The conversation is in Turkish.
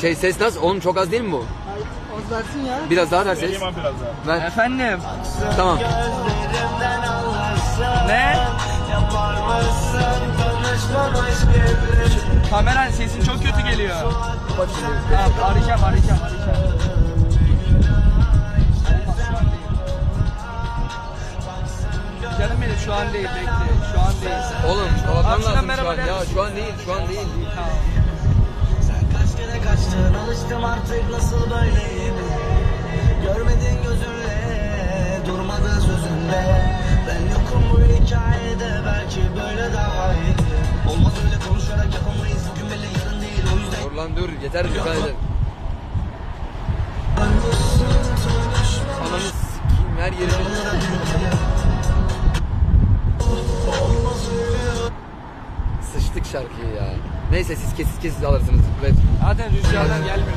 Şey ses nasıl? Oğlum çok az değil mi bu? Hayır, az versin ya. Biraz daha ver ses. Vereyim abi biraz daha. Ver. Efendim. Tamam. Ne? Kameran sesin çok kötü geliyor. Tamam arayacağım arayacağım arayacağım. Canım benim şu an değil bekle. Şu an değil. Oğlum kapatmam lazım şu an. Ya şu an değil, şu an değil. Alıştım artık nasıl böyleyim Görmedin gözünle durmadı sözünde Ben yokum bu hikayede belki böyle daha iyi Olmaz öyle konuşarak yapamayız bugün belli yarın değil o yüzden Dur lan dur yeter dikkat edin. Ananı sikeyim her yerimi. Sıçtık şarkıyı ya. Neyse siz kesit kesit alırsınız. Ver. Zaten rüzgardan gelmiyor.